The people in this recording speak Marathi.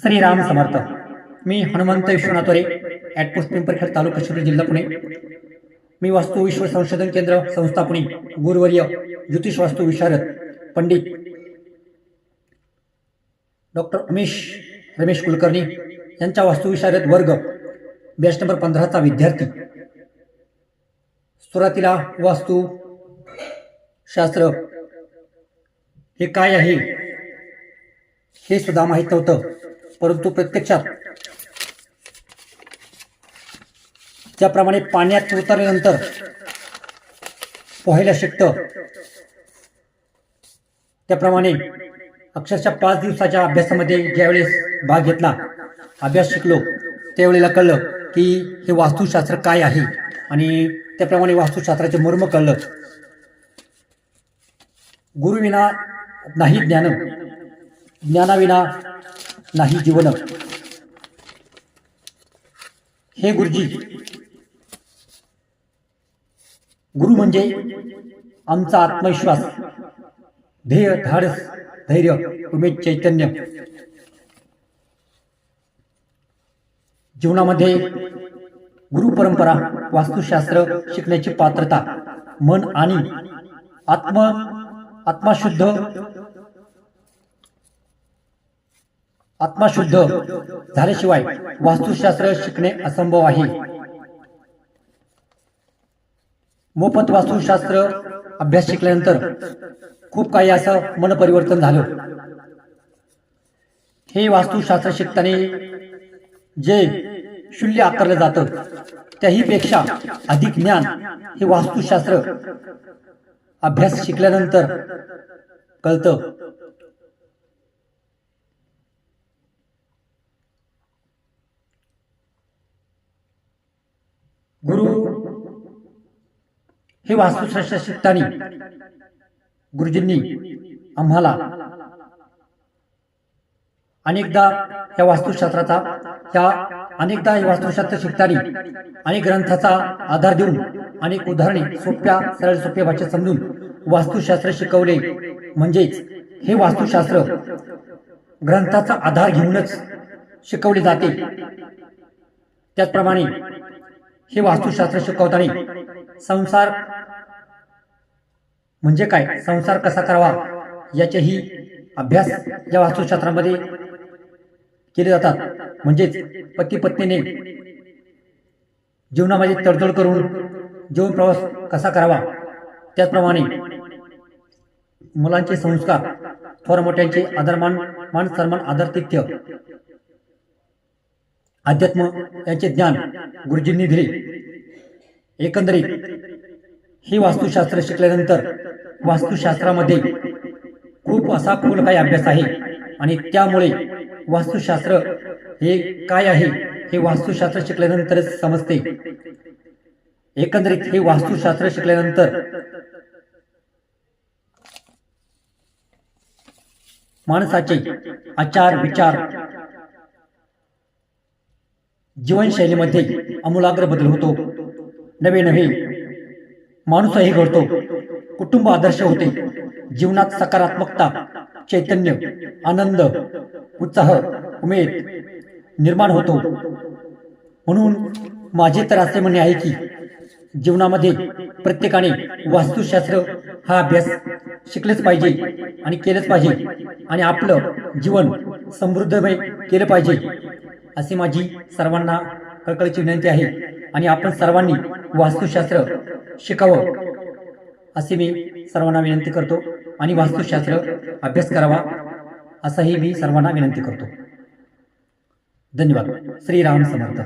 श्रीराम समर्थ. मी हनुमंत विश्वनाथोरे ॲट पोस्ट पिंपरखेड तालुका शिरूर जिल्हा पुणे. मी वास्तू विश्व संशोधन केंद्र संस्थापनी गुरुवर्य ज्योतिष वास्तू विशारद पंडित डॉक्टर उमेश रमेश कुलकर्णी यांच्या वास्तुविशारद वर्ग बॅच नंबर पंधराचा विद्यार्थी. सुरुवातीला वास्तू शास्त्र हे काय आहे? हे सुद्धा माहीत नव्हतं. परंतु प्रत्यक्षात ज्याप्रमाणे पाण्यात उतरल्यानंतर पोहायला शिकतं. त्याप्रमाणे अक्षरशः पाच दिवसाच्या अभ्यासामध्ये ज्यावेळेस भाग घेतला अभ्यास शिकलो त्यावेळेला कळलं की हे वास्तुशास्त्र काय आहे आणि त्याप्रमाणे वास्तुशास्त्राचे मर्म कळलं. गुरुविना नाही ज्ञान ज्ञानाविना नाही जीवन हे गुरुजी गुरु म्हणजे आमचा आत्मविश्वास ध्येय धाडस धैर्य उमेद चैतन्य. जीवनामध्ये गुरु परंपरा वास्तुशास्त्र शिकण्याची पात्रता मन आणि आत्म आत्माशुद्ध आत्माशुद्ध झाल्याशिवाय वास्तुशास्त्र शिकणे असंभव आहे. मोफत वास्तुशास्त्र अभ्यास शिकल्यानंतर खूप काही असं मन परिवर्तन झालं. हे वास्तुशास्त्र शिकताना जे शूल्य आकारलं जातं त्याही पेक्षा अधिक ज्ञान हे वास्तुशास्त्र अभ्यास शिकल्यानंतर कळतं. गुरु हे वास्तुशास्त्र शिकताना गुरुजींनी आम्हाला अनेकदा या वास्तुशास्त्राचा त्या अनेकदा वास्तुशास्त्र शिकताना अनेक ग्रंथाचा आधार देऊन अनेक उदाहरणे सोप्या सरळ सोप्या भाषेत समजून वास्तुशास्त्र शिकवले. म्हणजेच हे वास्तुशास्त्र ग्रंथाचा आधार घेऊनच शिकवले जाते. त्याचप्रमाणे हे वास्तुशास्त्र शिकवताना संसार म्हणजे काय? संसार कसा करावा? याचेही अभ्यास या वास्तुशास्त्रामध्ये केले जातात. म्हणजेच पती पत्नीने जीवनामध्ये तडजोड करून जीवन प्रवास कसा करावा? त्याचप्रमाणे मुलांचे संस्कार थोर मोठ्यांचे आदरमान मान सन्मान आदरतिथ्य अध्यात्म यांचे ज्ञान गुरुजींनी दिले. एकंदरीत ही वास्तुशास्त्र शिकल्यानंतर वास्तुशास्त्रामध्ये खूप असा खोल काही अभ्यास आहे आणि त्यामुळे वास्तुशास्त्र हे काय आहे हे वास्तुशास्त्र शिकल्यानंतरच समजते. एकंदरीत हे वास्तुशास्त्र शिकल्यानंतर माणसाचे आचार विचार जीवनशैलीमध्ये आमूलाग्र बदल होतो. नवे नवे माणूसही घडतो. कुटुंब आदर्श होते. जीवनात सकारात्मकता चैतन्य आनंद उत्साह उमेद निर्माण होतो. म्हणून माझे तर असे म्हणणे आहे की जीवनामध्ये प्रत्येकाने वास्तुशास्त्र हा अभ्यास शिकलेच पाहिजे आणि केलंच पाहिजे आणि आपलं जीवन समृद्धमय केलं पाहिजे. अशी माझी सर्वांना कळकळीची विनंती आहे आणि आपण सर्वांनी वास्तुशास्त्र शिकावं असे मी सर्वांना विनंती करतो आणि वास्तुशास्त्र अभ्यास करावा असाही मी सर्वांना विनंती करतो. धन्यवाद. श्रीराम समर्थ.